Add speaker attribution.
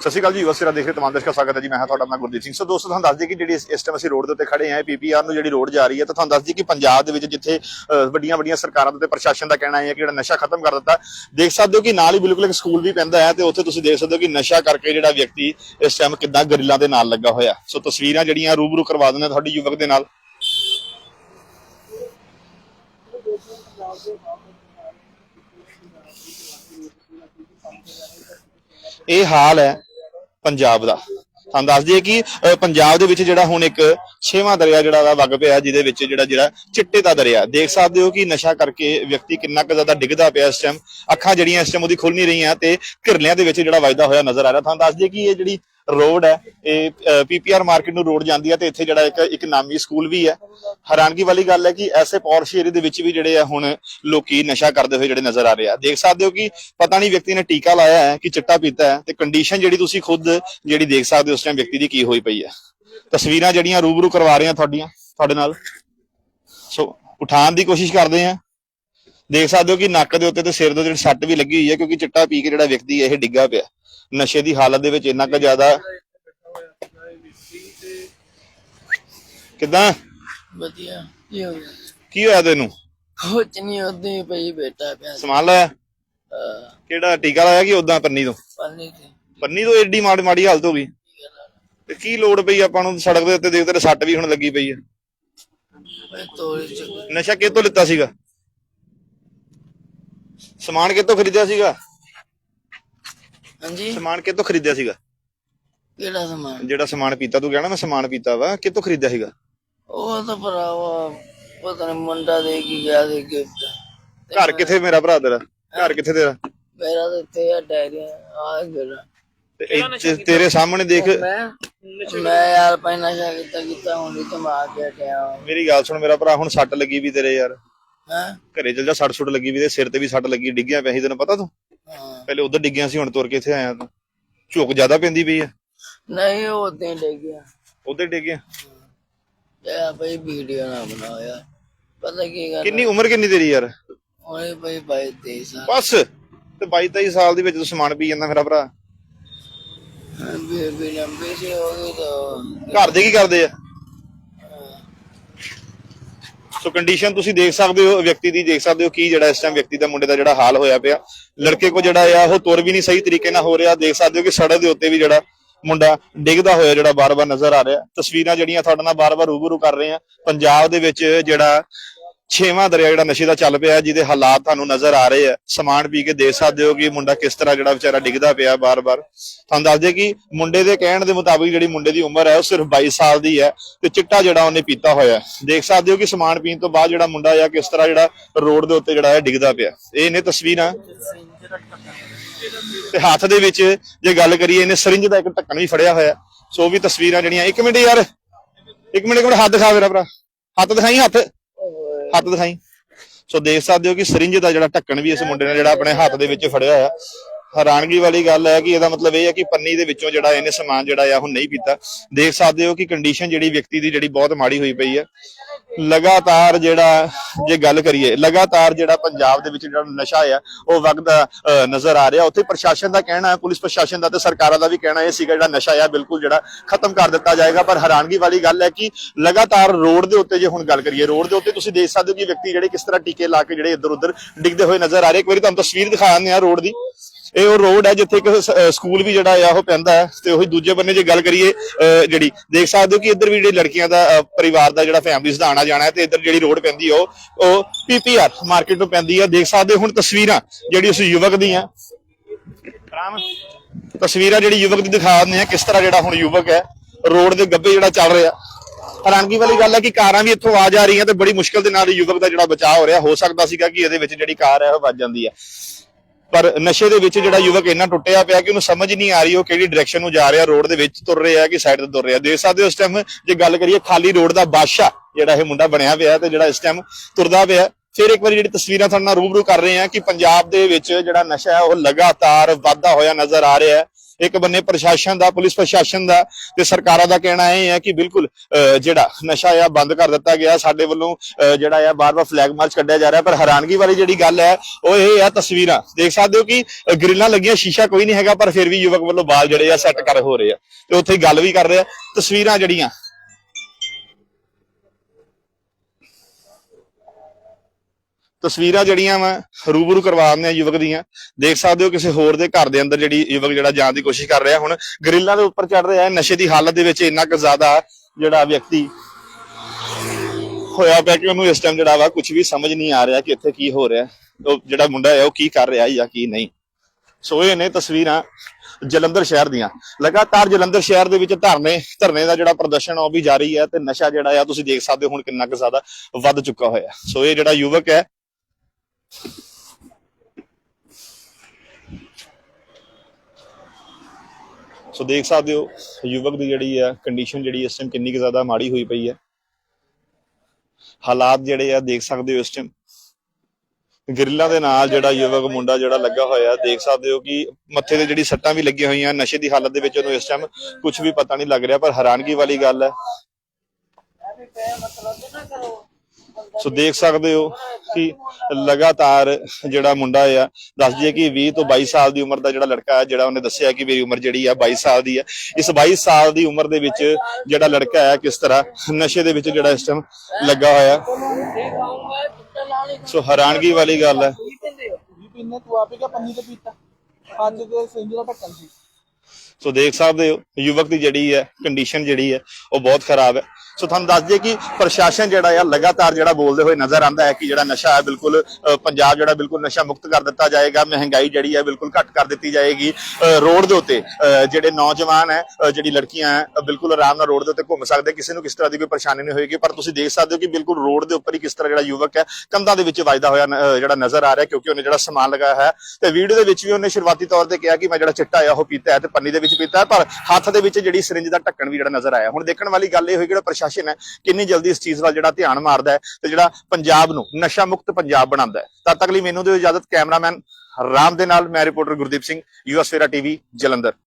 Speaker 1: ਸਤਿ ਸ਼੍ਰੀ ਅਕਾਲ ਜੀ ਵਸਿਰਾ ਦੇਖ ਰਹੇ ਤਮਾਮ ਦਰਸ਼ਕਾਂ ਦਾ ਸਵਾਗਤ ਹੈ ਜੀ। ਮੈਂ ਹਾਂ ਤੁਹਾਡਾ ਆਪਣਾ ਗੁਰਦੀਪ ਸਿੰਘ। ਸੋ ਦੋਸਤੋ ਤੁਹਾਨੂੰ ਦੱਸ ਦਈਏ ਕਿ ਜਿਹੜੀ ਇਸ- ਟਾਈਮ ਅਸੀਂ ਰੋਡ ਦੇ ਉੱਤੇ ਖੜੇ ਆਂ ਪੀਪੀਆਰ ਨੂੰ ਜਿਹੜੀ ਰੋਡ ਜਾ ਰਹੀ ਹੈ ਤਾਂ ਤੁਹਾਨੂੰ ਦੱਸ ਦਈਏ ਕਿ ਪੰਜਾਬ ਦੇ ਵਿੱਚ ਜਿੱਥੇ ਅਹ, ਵੱਡੀਆਂ ਵੱਡੀਆਂ ਸਰਕਾਰਾਂ ਦੇ ਉੱਤੇ ਪ੍ਰਸ਼ਾਸਨ ਦਾ ਕਹਿਣਾ ਹੈ ਕਿ ਜਿਹੜਾ ਨਸ਼ਾ ਖਤਮ ਕਰ ਦਿੱਤਾ ਦੇਖ ਸਕਦੇ ਹੋ ਕਿ ਨਾਲ ਹੀ ਬਿਲਕੁਲ ਇੱਕ ਸਕੂਲ ਵੀ ਪੈਂਦਾ ਹੈ ਤੇ ਉੱਥੇ ਤੁਸੀਂ ਦੇਖ ਸਕਦੇ ਹੋ ਕਿ ਨਸ਼ਾ ਕਰਕੇ ਜਿਹੜਾ ਵਿਅਕਤੀ ਇਸ ਟਾਈਮ ਕਿੱਦਾਂ ਗਰਿੱਲਾਂ ਦੇ ਨਾਲ ਲੱਗਾ ਹੋਇਆ। ਸੋ ਤਸਵੀਰਾਂ ਜਿਹੜੀਆਂ ਰੂਬਰੂ ਕਰਵਾ ਦਿੰਦੇ ਹਾਂ ਤੁਹਾਡੀ ਯੁਵਕ ਦੇ ਨਾਲ। ਇਹ ਹਾਲ ਹੈ ਪੰਜਾਬ ਦਾ। ਤੁਹਾਨੂੰ ਦੱਸ ਦਈਏ ਕਿ ਅਹ, ਪੰਜਾਬ ਦੇ ਵਿੱਚ ਜਿਹੜਾ ਹੁਣ ਇੱਕ ਛੇਵਾਂ ਦਰਿਆ ਜਿਹੜਾ ਵਾ ਵਗ ਪਿਆ ਜਿਹਦੇ ਵਿੱਚ ਜਿਹੜਾ ਜਿਹੜਾ ਚਿੱਟੇ ਦਾ ਦਰਿਆ। ਦੇਖ ਸਕਦੇ ਹੋ ਕਿ ਨਸ਼ਾ ਕਰਕੇ ਵਿਅਕਤੀ ਕਿੰਨਾ ਕੁ ਜ਼ਿਆਦਾ ਡਿੱਗਦਾ ਪਿਆ ਇਸ ਟਾਈਮ ਅੱਖਾਂ ਜਿਹੜੀਆਂ ਇਸ ਟਾਈਮ ਉਹਦੀ ਖੁੱਲ ਨਹੀਂ ਰਹੀਆਂ ਤੇ ਘਿਰਲਿਆਂ ਦੇ ਵਿੱਚ ਜਿਹੜਾ ਵੱਜਦਾ ਹੋਇਆ ਨਜ਼ਰ ਆ ਰਿਹਾ। ਤੁਹਾਨੂੰ ਦੱਸ ਦਈਏ ਕਿ ਇਹ ਜਿਹੜੀ ਰੋਡ ਹੈ। ਇਹ ਪੀਪੀਆਰ ਮਾਰਕੀਟ ਨੂੰ ਰੋਡ ਜਾਂਦੀ ਹੈ ਤੇ ਇੱਥੇ ਜਿਹੜਾ ਇੱਕ ਇੱਕ ਨਾਮੀ ਸਕੂਲ ਵੀ ਹੈ। ਹੈਰਾਨਗੀ ਵਾਲੀ ਗੱਲ ਹੈ ਕਿ ਐਸੇ ਪੌਰਸ਼ ਏਰੀਏ ਦੇ ਵਿੱਚ ਵੀ ਜਿਹੜੇ ਆ ਹੁਣ ਲੋਕੀ ਨਸ਼ਾ ਕਰਦੇ ਹੋਏ ਜਿਹੜੇ ਨਜ਼ਰ ਆ ਰਹੇ ਆ। ਦੇਖ ਸਕਦੇ ਹੋ ਕਿ ਪਤਾ ਨਹੀਂ ਵਿਅਕਤੀ ਨੇ ਟੀਕਾ ਲਾਇਆ ਹੈ ਕਿ ਚਿੱਟਾ ਪੀਤਾ ਹੈ ਤੇ ਕੰਡੀਸ਼ਨ ਜਿਹੜੀ ਤੁਸੀਂ ਖੁਦ ਜਿਹੜੀ ਦੇਖ ਸਕਦੇ ਹੋ ਉਸ ਟਾਈਮ ਵਿਅਕਤੀ ਦੀ ਕੀ ਹੋਈ ਪਈ ਹੈ। ਤਸਵੀਰਾਂ ਜਿਹੜੀਆਂ ਰੂਬਰੂ ਕਰਵਾ ਰਹੇ ਆ ਤੁਹਾਡੀਆਂ, ਤੁਹਾਡੇ ਨਾਲ। ਸੋ ਉਠਾਉਣ ਦੀ ਕੋਸ਼ਿਸ਼ ਕਰਦੇ ਆ। ਦੇਖ ਸਕਦੇ ਹੋ ਕਿ ਨੱਕ ਦੇ ਉੱਤੇ ਤੇ ਸਿਰ ਦੇ ਉੱਤੇ ਸੱਟ ਵੀ ਲੱਗੀ ਹੋਈ ਹੈ ਕਿਉਂਕਿ ਚਿੱਟਾ ਪੀ ਕੇ ਜਿਹੜਾ ਵਿਅਕਤੀ ਹੈ ਇਹ ਡਿੱਗਾ ਪਿਆ। ਨਸ਼ੇ ਦੀ ਹਾਲਤ ਦੇ ਵਿੱਚ ਇੰਨਾ ਕੁ ਜ਼ਿਆਦਾ ਕਿਦਾਂ?
Speaker 2: ਵਧੀਆ ਕੀ ਹੋ ਗਿਆ?
Speaker 1: ਕੀ ਹੋਇਆ ਤੈਨੂੰ?
Speaker 2: ਕੁਝ ਨਹੀਂ ਉਦੋਂ ਹੀ ਪਈ ਬੇਟਾ ਪਿਆ।
Speaker 1: ਸਮਾਨ ਲਾਇਆ?
Speaker 2: ਅਹ,
Speaker 1: ਕਿਹੜਾ ਟੀਕਾ ਲਾਇਆ ਕਿ ਉਦਾਂ ਪੰਨੀ ਤੋਂ?
Speaker 2: ਪਾਣੀ ਤੇ।
Speaker 1: ਪੰਨੀ ਤੋਂ ਏਡੀ ਮਾੜੀ ਮਾੜੀ ਹਾਲਤ ਹੋ ਗਈ। ਤੇ ਕੀ ਲੋੜ ਪਈ ਆਪਾਂ ਨੂੰ ਸੜਕ ਦੇ ਉੱਤੇ ਦੇਖ ਤੇਰੇ ਸੱਟ ਵੀ ਹੁਣ ਲੱਗੀ ਪਈ ਆ।
Speaker 2: ਮੈਂ ਤੋੜੀ ਚ
Speaker 1: ਨਸ਼ਾ ਕਿੱਥੋਂ ਲਿੱਤਾ ਸੀਗਾ? ਸਮਾਨ ਕਿੱਥੋਂ ਖਰੀਦਿਆ ਸੀਗਾ?
Speaker 2: ਹਾਂਜੀ।
Speaker 1: ਸਮਾਨ ਕਿੱਥੋਂ ਖਰੀਦਿਆ ਸੀਗਾ?
Speaker 2: ਕਿਹੜਾ ਸਮਾਨ?
Speaker 1: ਜਿਹੜਾ ਸਮਾਨ ਪੀਤਾ ਤੂੰ ਕਹਿਣਾ ਮੈਂ ਸਮਾਨ ਪੀਤਾ ਵਾ ਕਿੱਥੋਂ ਖਰੀਦਿਆ ਸੀਗਾ?
Speaker 2: ਉਹ ਤਾਂ ਭਰਾਵਾ ਪਤਾ ਨਹੀਂ ਮੁੰਡਾ ਦੇ ਕੇ ਗਿਆ ਸੀ ਗਿਫਟ
Speaker 1: ਘਰ ਕਿੱਥੇ ਮੇਰਾ ਭਰਾ ਤੇਰਾ? ਘਰ ਕਿੱਥੇ ਤੇਰਾ?
Speaker 2: ਮੇਰਾ ਤਾਂ ਇੱਥੇ ਆ ਡਾਇਰੀ ਆ
Speaker 1: ਤੇ ਇੱਥੇ ਤੇਰੇ ਸਾਹਮਣੇ ਦੇਖ।
Speaker 2: ਮੈਂ ਮੈਂ ਯਾਰ ਪਹਿਲਾਂ ਨਸ਼ਾ ਕੀਤਾ ਕੀਤਾ ਹੁਣ ਵੀ ਆ ਕੇ ਟਿਆ
Speaker 1: ਮੇਰੀ ਗੱਲ ਸੁਣ ਮੇਰਾ ਭਰਾ ਹੁਣ ਸੱਟ ਲੱਗੀ ਵੀ ਤੇਰੇ ਯਾਰ।
Speaker 2: ਹਾਂ?
Speaker 1: ਘਰੇ ਚਲ ਜਾ ਸੱਟ ਸੁੱਟ ਲੱਗੀ ਵੀ ਤੇ ਸਿਰ ਤੇ ਵੀ ਸੱਟ ਲੱਗੀ ਡਿੱਗਿਆ ਪਿਆ ਸੀ ਤੈਨੂੰ ਪਤਾ ਤੂੰ?
Speaker 2: ਹਾਂ।
Speaker 1: ਪਹਿਲੇ ਉਧਰ ਡਿੱਗਿਆ ਸੀ ਹੁਣ ਤੁਰ ਕੇ ਇੱਥੇ ਆਇਆ ਤੂੰ। ਝੁਕ ਜ਼ਿਆਦਾ ਪੈਂਦੀ ਪਈ ਆ।
Speaker 2: ਨਹੀਂ ਉਹ ਤੇ ਡੇ ਗਿਆ।
Speaker 1: ਉਧਰ ਡਿੱਗਿਆ
Speaker 2: ਯਾ ਭਾਈ ਵੀਡੀਓ ਨਾ ਯਾਰ ਪਤਾ ਕੀ ਗੱਲ
Speaker 1: ਕਿੰਨੀ ਉਮਰ ਕਿੰਨੀ ਤੇਰੀ ਯਾਰ?
Speaker 2: ਭਾਈ ਭਾਈ ਤੇਜ਼ ਆ
Speaker 1: ਬਸ! ਤੇ 22 23 ਸਾਲ ਦੀ ਵਿੱਚ ਤੂੰ ਸਮਾਨ ਪੀ ਜਾਂਦਾ ਮੇਰਾ ਭਰਾ।
Speaker 2: ਵੀ ਵੀ ਲੰਬੇ ਸੀ ਹੋ ਗਈ ਤਾਂ
Speaker 1: ਘਰ ਦੇ ਕੀ ਕਰਦੇ ਆ? ਸੋ ਕੰਡੀਸ਼ਨ ਤੁਸੀਂ ਦੇਖ ਸਕਦੇ ਹੋ, ਵਿਅਕਤੀ ਦੀ ਦੇਖ ਸਕਦੇ ਹੋ ਕੀ ਜਿਹੜਾ ਇਸ ਟਾਈਮ ਵਿਅਕਤੀ ਦਾ ਮੁੰਡੇ ਦਾ ਜਿਹੜਾ ਹਾਲ ਹੋਇਆ ਪਿਆ। ਲੜਕੇ ਕੋ ਜਿਹੜਾ ਆ, ਉਹ ਤੁਰ ਵੀ ਨਹੀਂ ਸਹੀ ਤਰੀਕੇ ਨਾਲ ਹੋ ਰਿਹਾ। ਦੇਖ ਸਕਦੇ ਹੋ ਕਿ ਸੜਕ ਦੇ ਉੱਤੇ ਵੀ ਜਿਹੜਾ ਮੁੰਡਾ ਡਿੱਗਦਾ ਹੋਇਆ ਜਿਹੜਾ ਬਾਰ-ਬਾਰ ਨਜ਼ਰ ਆ ਰਿਹਾ। ਤਸਵੀਰਾਂ ਜਿਹੜੀਆਂ ਤੁਹਾਡੇ ਨਾਲ ਬਾਰ-ਬਾਰ ਰੂਬਰੂ ਕਰ ਰਹੇ ਆ ਪੰਜਾਬ ਦੇ ਵਿੱਚ ਜਿਹੜਾ ਛੇਵਾਂ ਦਰਿਆ ਜਿਹੜਾ ਨਸ਼ੇ ਦਾ ਚੱਲ ਪਿਆ, ਜਿਹਦੇ ਹਾਲਾਤ ਤੁਹਾਨੂੰ ਨਜ਼ਰ ਆ ਰਹੇ ਆ। ਸਮਾਨ ਪੀ ਕੇ ਦੇਖ ਸਕਦੇ ਹੋ ਕਿ ਮੁੰਡਾ ਕਿਸ ਤਰ੍ਹਾਂ ਜਿਹੜਾ ਵਿਚਾਰਾ ਡਿੱਗਦਾ ਪਿਆ ਬਾਰ-ਬਾਰ। ਤੁਹਾਨੂੰ ਦੱਸ ਦੇ ਕਿ ਮੁੰਡੇ ਦੇ ਕਹਿਣ ਦੇ ਮੁਤਾਬਿਕ ਜਿਹੜੀ ਮੁੰਡੇ ਦੀ ਉਮਰ ਹੈ, ਉਹ ਸਿਰਫ 22 ਸਾਲ ਦੀ ਹੈ ਤੇ ਚਿੱਟਾ ਜਿਹੜਾ ਉਹਨੇ ਪੀਤਾ ਹੋਇਆ ਦੇਖ ਸਕਦੇ ਹੋ ਕਿ ਸਮਾਨ ਪੀਣ ਤੋਂ ਬਾਅਦ ਜਿਹੜਾ ਮੁੰਡਾ ਆ ਕਿਸ ਤਰ੍ਹਾਂ ਜਿਹੜਾ ਰੋਡ ਦੇ ਉੱਤੇ ਜਿਹੜਾ ਹੈ, ਡਿੱਗਦਾ ਪਿਆ। ਇਹ ਨੇ ਤਸਵੀਰਾਂ ਤੇ ਹੱਥ ਦੇ ਵਿੱਚ ਜੇ ਗੱਲ ਕਰੀਏ, ਇਹਨੇ ਸਰਿੰਜ ਦਾ ਇੱਕ ਢੱਕਣ ਵੀ ਫੜਿਆ ਹੋਇਆ ਸੋ ਉਹ ਵੀ ਤਸਵੀਰਾਂ ਜਿਹੜੀਆਂ, ਇੱਕ ਮਿੰਟ ਯਾਰ, ਇੱਕ ਮਿੰਟ ਇੱਕ ਮਿੰਟ, ਹੱਥ ਦਿਖਾ ਮੇਰਾ ਭਰਾ। ਹੱਥ ਦਿਖਾਈ ਹੱਥ। ਹੱਥ ਦਿਖਾਈ। ਸੋ ਦੇਖ ਸਕਦੇ ਹੋ ਕਿ ਸਰਿੰਜ ਦਾ ਜਿਹੜਾ ਢੱਕਣ ਵੀ ਇਸ ਮੁੰਡੇ ਨੇ ਜਿਹੜਾ ਆਪਣੇ ਹੱਥ ਦੇ ਵਿੱਚ ਫੜਿਆ ਹੋਇਆ। ਹੈਰਾਨਗੀ ਵਾਲੀ ਗੱਲ ਹੈ ਕਿ ਇਹਦਾ ਮਤਲਬ ਇਹ ਹੈ ਕਿ ਪੰਨੀ ਦੇ ਵਿੱਚੋਂ ਜਿਹੜਾ ਇਹਨੇ ਸਮਾਨ ਜਿਹੜਾ ਆ, ਉਹ ਨਹੀਂ ਪੀਤਾ। ਦੇਖ ਸਕਦੇ ਹੋ ਕਿ ਕੰਡੀਸ਼ਨ ਜਿਹੜੀ ਵਿਅਕਤੀ ਦੀ ਜਿਹੜੀ ਬਹੁਤ ਮਾੜੀ ਹੋਈ ਪਈ ਹੈ। ਲਗਾਤਾਰ ਜਿਹੜਾ ਜੇ ਗੱਲ ਕਰੀਏ, ਲਗਾਤਾਰ ਜਿਹੜਾ ਪੰਜਾਬ ਦੇ ਵਿੱਚ ਜਿਹੜਾ ਨਸ਼ਾ ਆ, ਉਹ ਵਗਦਾ ਨਜ਼ਰ ਆ ਰਿਹਾ। ਉੱਥੇ ਪ੍ਰਸ਼ਾਸਨ ਦਾ ਕਹਿਣਾ ਹੈ, ਪੁਲਿਸ ਪ੍ਰਸ਼ਾਸਨ ਦਾ ਤੇ ਸਰਕਾਰਾਂ ਦਾ ਵੀ ਕਹਿਣਾ ਇਹ ਸੀਗਾ ਜਿਹੜਾ ਨਸ਼ਾ ਆ, ਬਿਲਕੁਲ ਜਿਹੜਾ ਖਤਮ ਕਰ ਦਿੱਤਾ ਜਾਏਗਾ। ਪਰ ਹੈਰਾਨਗੀ ਵਾਲੀ ਗੱਲ ਹੈ ਕਿ ਲਗਾਤਾਰ ਰੋਡ ਦੇ ਉੱਤੇ ਜੇ ਹੁਣ ਗੱਲ ਕਰੀਏ, ਰੋਡ ਦੇ ਉੱਤੇ ਤੁਸੀਂ ਦੇਖ ਸਕਦੇ ਹੋ ਕਿ ਵਿਅਕਤੀ ਜਿਹੜੇ ਕਿਸ ਤਰ੍ਹਾਂ ਟੀਕੇ ਲਾ ਕੇ ਜਿਹੜੇ ਇੱਧਰ ਉੱਧਰ ਡਿੱਗਦੇ ਹੋਏ ਨਜ਼ਰ ਆ ਰਹੇ। ਇੱਕ ਵਾਰੀ ਤੁਹਾਨੂੰ ਤਸਵੀਰ ਦਿਖਾ ਦਿੰਦੇ ਆ ਰੋਡ ਦੀ। ਇਹ ਉਹ ਰੋਡ ਹੈ ਜਿੱਥੇ ਇੱਕ ਸਕੂਲ ਵੀ ਜਿਹੜਾ ਆ, ਉਹ ਪੈਂਦਾ ਹੈ। ਤੇ ਉਹੀ ਦੂਜੇ ਬੰਨੇ ਜੇ ਗੱਲ ਕਰੀਏ ਜਿਹੜੀ, ਦੇਖ ਸਕਦੇ ਹੋ ਕਿ ਇੱਧਰ ਵੀ ਜਿਹੜੇ ਲੜਕੀਆਂ ਦਾ ਪਰਿਵਾਰ ਦਾ ਜਿਹੜਾ ਫੈਮਿਲੀਜ਼ ਦਾ ਆਣਾ ਜਾਣਾ ਤੇ ਇੱਧਰ ਜਿਹੜੀ ਰੋਡ ਪੈਂਦੀ ਹੈ ਉਹ ਉਹ ਪੀਪੀਆਰ ਮਾਰਕੀਟ ਤੋਂ ਪੈਂਦੀ ਹੈ ਦੇਖ ਸਕਦੇ ਹੁਣ ਤਸਵੀਰਾਂ ਜਿਹੜੀ ਉਸ ਯੁਵਕ ਦੀਆਂ। ਰਾਮ ਤਸਵੀਰਾਂ ਜਿਹੜੀ ਯੁਵਕ ਦੀ ਦਿਖਾ ਦਿੰਦੇ ਆ, ਕਿਸ ਤਰ੍ਹਾਂ ਜਿਹੜਾ ਹੁਣ ਯੁਵਕ ਹੈ ਰੋਡ ਦੇ ਗੱਬੇ ਜਿਹੜਾ ਚੱਲ ਰਿਹਾ। ਹੈਰਾਨਗੀ ਵਾਲੀ ਗੱਲ ਹੈ ਕਿ ਕਾਰਾਂ ਵੀ ਇੱਥੋਂ ਆ ਜਾ ਰਹੀਆਂ ਤੇ ਬੜੀ ਮੁਸ਼ਕਲ ਦੇ ਨਾਲ ਯੁਵਕ ਦਾ ਜਿਹੜਾ ਬਚਾਅ ਹੋ ਰਿਹਾ। ਹੋ ਸਕਦਾ ਸੀਗਾ ਕਿ ਇਹਦੇ ਵਿੱਚ ਜਿਹੜੀ ਕਾਰ ਹੈ, ਉਹ ਵੱਜ ਜਾਂਦੀ ਹੈ। ਪਰ ਨਸ਼ੇ ਦੇ ਵਿੱਚ ਜਿਹੜਾ ਯੁਵਕ ਇੰਨਾ ਟੁੱਟਿਆ ਪਿਆ ਕਿ ਉਹਨੂੰ ਸਮਝ ਨਹੀਂ ਆ ਰਹੀ ਉਹ ਕਿਹੜੀ ਡਾਇਰੈਕਸ਼ਨ ਨੂੰ ਜਾ ਰਿਹਾ ਰੋਡ ਦੇ ਵਿੱਚ ਤੁਰ ਰਿਹਾ ਕਿ ਸਾਈਡ ਤੇ ਤੁਰ ਰਿਹਾ। ਦੇਖ ਸਕਦੇ ਹੋ ਇਸ ਟਾਈਮ ਜੇ ਗੱਲ ਕਰੀਏ ਖਾਲੀ ਰੋਡ ਦਾ ਬਾਦਸ਼ਾਹ ਜਿਹੜਾ ਇਹ ਮੁੰਡਾ ਬਣਿਆ ਪਿਆ ਤੇ ਜਿਹੜਾ ਇਸ ਟਾਈਮ ਤੁਰਦਾ ਪਿਆ, ਫਿਰ ਇੱਕ ਵਾਰੀ ਜਿਹੜੀ ਤਸਵੀਰਾਂ ਤੁਹਾਡੇ ਨਾਲ ਰੂਬਰੂ ਕਰ ਰਹੇ ਹਾਂ ਕਿ ਪੰਜਾਬ ਦੇ ਵਿੱਚ ਜਿਹੜਾ ਨਸ਼ਾ ਹੈ ਉਹ ਲਗਾਤਾਰ ਵਾਧਾ ਹੋਇਆ ਨਜ਼ਰ ਆ ਰਿਹਾ ਹੈ। ਇੱਕ ਬੰਨੇ ਪ੍ਰਸ਼ਾਸਨ ਦਾ ਪੁਲਿਸ ਪ੍ਰਸ਼ਾਸਨ ਦਾ ਤੇ ਸਰਕਾਰਾਂ ਦਾ ਕਹਿਣਾ ਇਹ ਹੈ ਕਿ ਬਿਲਕੁਲ ਅਹ, ਜਿਹੜਾ ਨਸ਼ਾ ਆ ਬੰਦ ਕਰ ਦਿੱਤਾ ਗਿਆ। ਸਾਡੇ ਵੱਲੋਂ ਅਹ, ਜਿਹੜਾ ਆ ਬਾਰ-ਬਾਰ ਫਲੈਗ ਮਾਰਚ ਕੱਢਿਆ ਜਾ ਰਿਹਾ। ਪਰ ਹੈਰਾਨਗੀ ਵਾਲੀ ਜਿਹੜੀ ਗੱਲ ਹੈ ਉਹ ਇਹ ਆ ਤਸਵੀਰਾਂ। ਦੇਖ ਸਕਦੇ ਹੋ ਕਿ ਅਹ, ਗ੍ਰਿਲਾਂ ਲੱਗੀਆਂ ਸ਼ੀਸ਼ਾ ਕੋਈ ਨਹੀਂ ਹੈਗਾ ਪਰ ਫਿਰ ਵੀ ਯੁਵਕ ਵੱਲੋਂ ਬਾਲ ਜਿਹੜੇ ਆ ਸੈੱਟ ਕਰ ਹੋ ਰਹੇ ਆ। ਤੇ ਉੱਥੇ ਗੱਲ ਵੀ ਕਰ ਰਿਹਾ ਤਸਵੀਰਾਂ ਜਿਹੜੀਆਂ ਤਸਵੀਰਾਂ ਜਿਹੜੀਆਂ ਵਾ, ਰੂਬਰੂ ਕਰਵਾਉਂਦੇ ਆ ਯੁਵਕ ਦੀਆਂ। ਦੇਖ ਸਕਦੇ ਹੋ ਕਿਸੇ ਹੋਰ ਦੇ ਘਰ ਦੇ ਅੰਦਰ ਜਿਹੜੀ ਯੁਵਕ ਜਿਹੜਾ ਜਾਣ ਦੀ ਕੋਸ਼ਿਸ਼ ਕਰ ਰਿਹਾ। ਹੁਣ ਗਰਿੱਲਾਂ ਦੇ ਉੱਪਰ ਚੜ ਰਿਹਾ, ਨਸ਼ੇ ਦੀ ਹਾਲਤ ਦੇ ਵਿੱਚ ਇੰਨਾ ਕੁ ਜ਼ਿਆਦਾ ਜਿਹੜਾ ਵਿਅਕਤੀ ਹੋਇਆ ਪਿਆ ਕਿ ਉਹਨੂੰ ਇਸ ਟਾਈਮ ਜਿਹੜਾ ਵਾ ਕੁਝ ਵੀ ਸਮਝ ਨਹੀਂ ਆ ਰਿਹਾ ਕਿ ਇੱਥੇ ਕੀ ਹੋ ਰਿਹਾ। ਉਹ ਜਿਹੜਾ ਮੁੰਡਾ ਹੈ, ਉਹ ਕੀ ਕਰ ਰਿਹਾ ਜਾਂ ਕੀ ਨਹੀਂ। ਸੋ ਇਹ ਨੇ ਤਸਵੀਰਾਂ ਜਲੰਧਰ ਸ਼ਹਿਰ ਦੀਆਂ। ਲਗਾਤਾਰ ਜਲੰਧਰ ਸ਼ਹਿਰ ਦੇ ਵਿੱਚ ਧਰਨੇ ਧਰਨੇ ਦਾ ਜਿਹੜਾ ਪ੍ਰਦਰਸ਼ਨ ਉਹ ਵੀ ਜਾਰੀ ਹੈ ਤੇ ਨਸ਼ਾ ਜਿਹੜਾ ਆ, ਤੁਸੀਂ ਦੇਖ ਸਕਦੇ ਹੋ ਹੁਣ ਕਿੰਨਾ ਕੁ ਜ਼ਿਆਦਾ ਵੱਧ ਚੁੱਕਾ ਹੋਇਆ। ਸੋ ਇਹ ਜਿਹੜਾ ਯੁਵਕ ਹੈ ਸੋ ਦੇਖ ਸਕਦੇ ਹੋ, ਯੁਵਕ ਦੀ ਜਿਹੜੀ ਹੈ ਕੰਡੀਸ਼ਨ ਜਿਹੜੀ ਇਸ ਟਾਈਮ ਕਿੰਨੀ ਕੁ ਜ਼ਿਆਦਾ ਮਾੜੀ ਹੋਈ ਪਈ ਹੈ ਹਾਲਾਤ ਜਿਹੜੇ ਆ, ਦੇਖ ਸਕਦੇ ਹੋ ਇਸ ਟਾਈਮ ਗ੍ਰਿਲਾਂ ਦੇ ਨਾਲ ਜਿਹੜਾ ਯੁਵਕ, ਮੁੰਡਾ ਜਿਹੜਾ ਲੱਗਾ ਹੋਇਆ, ਦੇਖ ਸਕਦੇ ਹੋ ਕਿ ਮੱਥੇ ਤੇ ਜਿਹੜੀ ਸੱਟਾਂ ਵੀ ਲੱਗੀਆਂ ਹੋਈਆਂ, ਨਸ਼ੇ ਦੀ ਹਾਲਤ ਦੇ ਵਿੱਚ ਉਹਨੂੰ ਇਸ ਟਾਈਮ ਕੁਝ ਵੀ ਪਤਾ ਨਹੀਂ ਲੱਗ ਰਿਹਾ, ਪਰ ਹੈਰਾਨਗੀ ਵਾਲੀ ਗੱਲ ਹੈ ਸੋ ਦੇਖ ਸਕਦੇ ਹੋ ਕਿ ਲਗਾਤਾਰ ਜਿਹੜਾ ਮੁੰਡਾ ਆ, ਦੱਸ ਦਈਏ ਕਿ 20 ਤੋਂ 22 ਸਾਲ ਦੀ ਉਮਰ ਦਾ ਜਿਹੜਾ ਲੜਕਾ ਹੈ ਜਿਹੜਾ ਉਹਨੇ ਦੱਸਿਆ ਕਿ ਮੇਰੀ ਉਮਰ ਜਿਹੜੀ ਆ 22 ਸਾਲ ਦੀ ਹੈ ਇਸ 22 ਸਾਲ ਦੀ ਉਮਰ ਦੇ ਵਿੱਚ ਜਿਹੜਾ ਲੜਕਾ ਹੈ ਕਿਸ ਤਰ੍ਹਾਂ ਨਸ਼ੇ ਦੇ ਵਿੱਚ ਜਿਹੜਾ ਇਸ ਟਾਈਮ ਲੱਗਾ ਹੋਇਆ। ਸੋ ਹੈਰਾਨਗੀ ਵਾਲੀ ਗੱਲ ਹੈ
Speaker 3: ਪੀਨੇ ਤੂੰ ਆਪੇ ਕਿਆ ਪੰਨੀ ਤੇ ਪੀਤਾ ਪੰਜ ਦੇ ਸਿੰਜ ਢੱਕਣ ਸੀ
Speaker 1: ਸੋ ਦੇਖ ਸਕਦੇ ਹੋ, ਯੁਵਕ ਦੀ ਜਿਹੜੀ ਹੈ ਕੰਡੀਸ਼ਨ ਜਿਹੜੀ ਹੈ ਉਹ ਬਹੁਤ ਖਰਾਬ ਹੈ ਸੋ ਤੁਹਾਨੂੰ ਦੱਸ ਦਈਏ ਕਿ ਪ੍ਰਸ਼ਾਸਨ ਜਿਹੜਾ ਆ ਲਗਾਤਾਰ ਜਿਹੜਾ ਬੋਲਦੇ ਹੋਏ ਨਜ਼ਰ ਆਂਦਾ ਹੈ ਕਿ ਜਿਹੜਾ ਨਸ਼ਾ ਹੈ ਬਿਲਕੁਲ ਪੰਜਾਬ ਜਿਹੜਾ ਬਿਲਕੁਲ ਨਸ਼ਾ ਮੁਕਤ ਕਰ ਦਿੱਤਾ ਜਾਏਗਾ ਮਹਿੰਗਾਈ ਜਿਹੜੀ ਹੈ ਬਿਲਕੁਲ ਘੱਟ ਕਰ ਦਿੱਤੀ ਜਾਏਗੀ। ਅ, ਰੋਡ ਦੇ ਉੱਤੇ ਅ, ਜਿਹੜੇ ਨੌਜਵਾਨ ਹੈ ਜਿਹੜੀ ਲੜਕੀਆਂ ਹੈ ਬਿਲਕੁਲ ਆਰਾਮ ਨਾਲ ਰੋਡ ਦੇ ਉੱਤੇ ਘੁੰਮ ਸਕਦੇ ਕਿਸੇ ਨੂੰ ਕਿਸ ਤਰ੍ਹਾਂ ਦੀ ਕੋਈ ਪਰੇਸ਼ਾਨੀ ਨਹੀਂ ਹੋਏਗੀ ਪਰ ਤੁਸੀਂ ਦੇਖ ਸਕਦੇ ਹੋ ਕਿ ਬਿਲਕੁਲ ਰੋਡ ਦੇ ਉੱਪਰ ਹੀ ਕਿਸ ਤਰ੍ਹਾਂ ਜਿਹੜਾ ਯੁਵਕ ਹੈ ਕੰਧਾਂ ਦੇ ਵਿੱਚ ਵੱਜਦਾ ਹੋਇਆ ਜਿਹੜਾ ਨਜ਼ਰ ਆ ਰਿਹਾ ਕਿਉਂਕਿ ਉਹਨੇ ਜਿਹੜਾ ਸਮਾਨ ਲਗਾਇਆ ਹੈ। ਤੇ ਵੀਡੀਓ ਦੇ ਵਿੱਚ ਵੀ ਉਹਨੇ ਸ਼ੁਰੂਆਤੀ ਤੌਰ ਤੇ ਕਿਹਾ ਕਿ ਮੈਂ ਜਿਹੜਾ ਚਿੱਟਾ ਆ ਉਹ ਪੀਤਾ ਹੈ ਤੇ ਪੰਨੀ ਦੇ ਵਿੱਚ ਪੀਤਾ ਹੈ ਪਰ ਹੱਥ ਦੇ ਵਿੱਚ ਜਿਹੜੀ ਸਿਰਿੰਜ ਦਾ ਢੱਕਣ ਵੀ ਜਿਹੜਾ ਨਜ਼ਰ ਆਇਆ। ਹੁਣ ਦੇਖਣ ਵਾਲੀ ਗੱਲ ਇਹ ਹੋਈ ਕਿ ਜਿਹੜਾ ਪ੍ਰਸ਼ਾਸਨ ਹੈ, ਕਿੰਨੀ ਜਲਦੀ ਇਸ ਚੀਜ਼ ਵੱਲ ਜਿਹੜਾ ਧਿਆਨ ਮਾਰਦਾ ਹੈ ਤੇ ਜਿਹੜਾ ਪੰਜਾਬ ਨੂੰ ਨਸ਼ਾ ਮੁਕਤ ਪੰਜਾਬ ਬਣਾਉਂਦਾ ਹੈ। ਤਦ ਤੱਕ ਲਈ ਮੈਨੂੰ ਦਿਓ ਇਜਾਜ਼ਤ, ਕੈਮਰਾਮੈਨ ਰਾਮ ਦੇ ਨਾਲ, ਮੈਂ reporter Gurdeep Singh US Fera TV, Jalandhar.